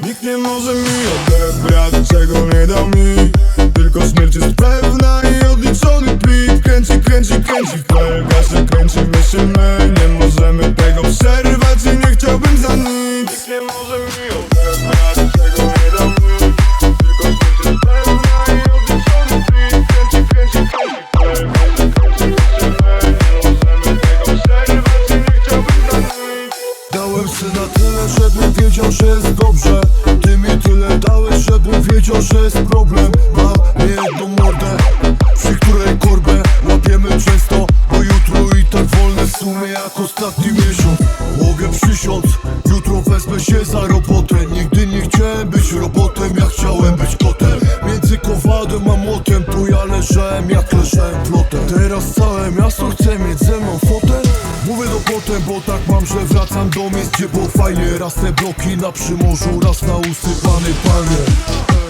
Nikt nie może mi odebrać, czego nie dał mi. Tylko śmierć jest pewna i odliczony plik. Kręci, kręci, kręci w pelgasie, kręcimy się Się na tyle, żebym wiedział, że jest dobrze. Ty mi tyle dałeś, żebym wiedział, że jest problem. Mam niejedną mordę, przy której korbę Łapiemy często, bo jutro i tak wolne w sumie jak ostatni miesiąc. Mogę przysiąc, jutro wezmę się za robotę. Nigdy nie chciałem być robotem, ja chciałem być kotem. Między kowadłem a młotem, tu ja leżałem jak leżałem plotem. Teraz całe miasto chce mieć potem, bo tak mam, że wracam do miejsc, gdzie było fajnie. Raz te bloki na przymorzu, raz na usypany panie